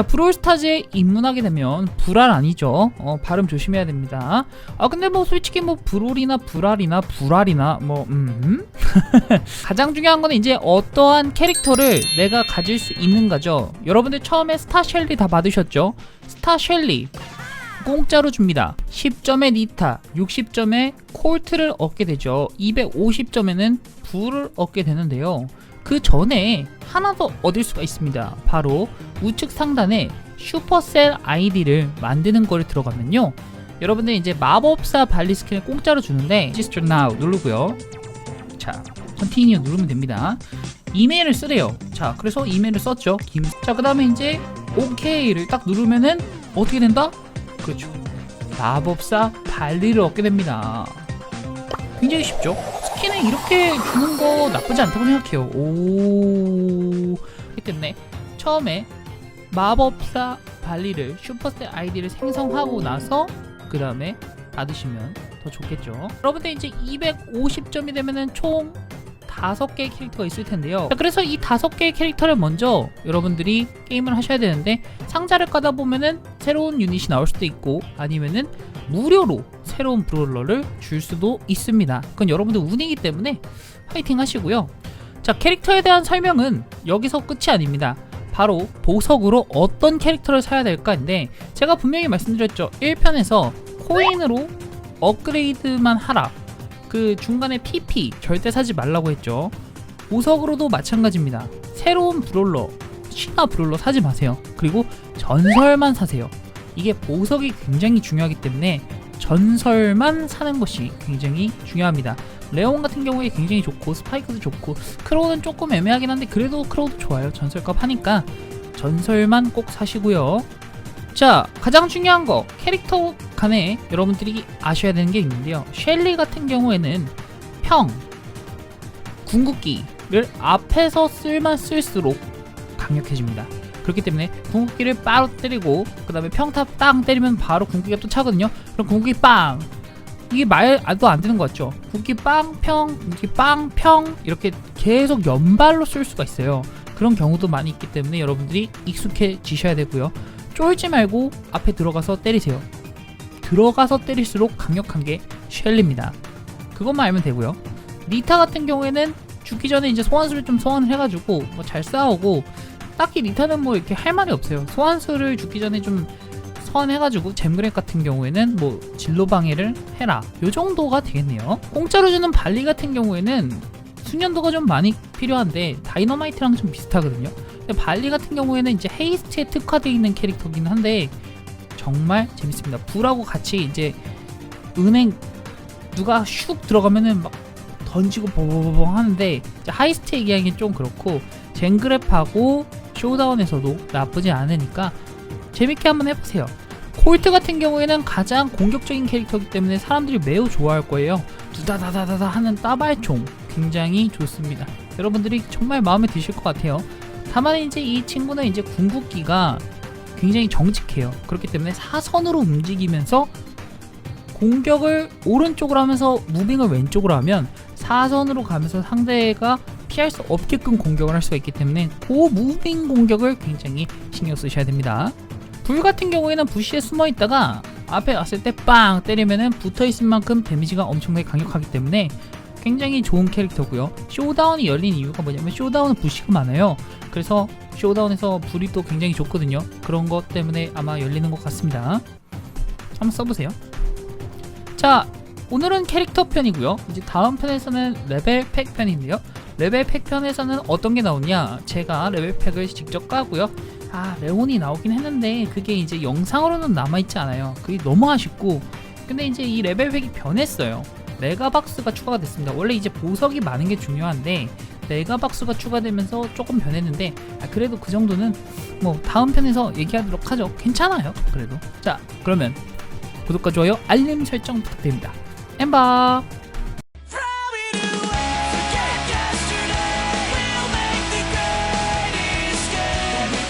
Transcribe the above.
자 브롤스타즈에 입문하게 되면 불알 아니죠? 어 발음 조심해야 됩니다. 아 근데 뭐 솔직히 뭐 브롤이나 불알이나 불알이나 뭐 음. 가장 중요한 거는 이제 어떠한 캐릭터를 내가 가질 수 있는가죠. 여러분들 처음에 스타 셸리 다 받으셨죠? 스타 셸리 공짜로 줍니다. 10점의 니타 60점의 콜트를 얻게 되죠. 250점에는 불을 얻게 되는데요 그 전에 하나 더 얻을 수가 있습니다. 바로 우측 상단에 슈퍼셀 아이디를 만드는 거를 들어가면요. 여러분들 이제 마법사 발리 스킨을 공짜로 주는데 Register Now 누르고요. 자, Continue 누르면 됩니다. 이메일을 쓰래요. 자, 그래서 이메일을 썼죠. 김. 자, 그 다음에 이제 OK를 딱 누르면은 어떻게 된다? 그렇죠. 마법사 발리를 얻게 됩니다. 굉장히 쉽죠? 스킨을 이렇게 주는 거 나쁘지 않다고 생각해요. 오. 때문에 처음에 마법사 발리를 슈퍼스타 아이디를 생성하고 나서 그 다음에 받으시면 더 좋겠죠. 여러분들 이제 250점이 되면은 총 다섯 개의 캐릭터가 있을 텐데요. 자, 그래서 이 다섯 개의 캐릭터를 먼저 여러분들이 게임을 하셔야 되는데 상자를 까다 보면은 새로운 유닛이 나올 수도 있고 아니면은 무료로 새로운 브롤러를 줄 수도 있습니다. 그건 여러분들 운이기 때문에 파이팅 하시고요. 자, 캐릭터에 대한 설명은 여기서 끝이 아닙니다. 바로 보석으로 어떤 캐릭터를 사야 될까인데 제가 분명히 말씀드렸죠. 1편에서 코인으로 업그레이드만 하라. 그 중간에 PP 절대 사지 말라고 했죠. 보석으로도 마찬가지입니다. 새로운 브롤러, 신화 브롤러 사지 마세요. 그리고 전설만 사세요. 이게 보석이 굉장히 중요하기 때문에 전설만 사는 것이 굉장히 중요합니다. 레온 같은 경우에 굉장히 좋고 스파이크도 좋고 크로우는 조금 애매하긴 한데 그래도 크로우도 좋아요. 전설값 하니까 전설만 꼭 사시고요. 자 가장 중요한 거 캐릭터 간에 여러분들이 아셔야 되는 게 있는데요. 셸리 같은 경우에는 평 궁극기를 앞에서 쓸만 쓸수록 강력해집니다. 그렇기 때문에 궁극기를 바로 때리고 그 다음에 평타 땅 때리면 바로 궁극기가 또 차거든요. 그럼 궁극기 빵 이게 말도 안 되는 것 같죠? 궁극기 빵 평, 궁극기 빵평 이렇게 계속 연발로 쓸 수가 있어요. 그런 경우도 많이 있기 때문에 여러분들이 익숙해지셔야 되고요. 쫄지 말고 앞에 들어가서 때리세요. 들어가서 때릴수록 강력한 게 쉘리입니다. 그것만 알면 되고요. 리타 같은 경우에는 죽기 전에 이제 소환수를 좀 소환을 해가지고 뭐 잘 싸우고 딱히 리타는 뭐 이렇게 할 말이 없어요. 소환수를 죽기 전에 좀 소환해가지고 잼그랩 같은 경우에는 뭐 진로 방해를 해라. 요 정도가 되겠네요. 공짜로 주는 발리 같은 경우에는 숙련도가 좀 많이 필요한데 다이너마이트랑 좀 비슷하거든요. 근데 발리 같은 경우에는 이제 헤이스트에 특화되어 있는 캐릭터긴 한데 정말 재밌습니다. 불하고 같이 이제 은행 누가 슉 들어가면은 막 던지고 버버버벙 하는데 이제 하이스트 얘기하기엔 좀 그렇고 젠그랩하고 쇼다운에서도 나쁘지 않으니까 재밌게 한번 해보세요. 콜트 같은 경우에는 가장 공격적인 캐릭터이기 때문에 사람들이 매우 좋아할 거예요. 두다다다다다 하는 따발총 굉장히 좋습니다. 여러분들이 정말 마음에 드실 것 같아요. 다만 이제 이 친구는 이제 궁극기가 굉장히 정직해요. 그렇기 때문에 사선으로 움직이면서 공격을 오른쪽으로 하면서 무빙을 왼쪽으로 하면 사선으로 가면서 상대가 피할 수 없게끔 공격을 할 수가 있기 때문에 그 무빙 공격을 굉장히 신경 쓰셔야 됩니다. 불 같은 경우에는 부시에 숨어 있다가 앞에 왔을 때 빵 때리면은 붙어 있을 만큼 데미지가 엄청나게 강력하기 때문에 굉장히 좋은 캐릭터고요. 쇼다운이 열린 이유가 뭐냐면 쇼다운은 부시가 많아요. 그래서 쇼다운에서 불이 또 굉장히 좋거든요. 그런 것 때문에 아마 열리는 것 같습니다. 한번 써보세요. 자, 오늘은 캐릭터 편이고요. 이제 다음 편에서는 레벨 팩 편인데요. 레벨 팩 편에서는 어떤 게 나오냐? 제가 레벨 팩을 직접 까고요. 아, 레온이 나오긴 했는데 그게 이제 영상으로는 남아있지 않아요. 그게 너무 아쉽고. 근데 이제 이 레벨 팩이 변했어요. 메가박스가 추가가 됐습니다. 원래 이제 보석이 많은 게 중요한데 메가박스가 추가되면서 조금 변했는데 아, 그래도 그 정도는 뭐 다음 편에서 얘기하도록 하죠. 괜찮아요. 그래도 자 그러면 구독과 좋아요 알림 설정 부탁드립니다. 엠바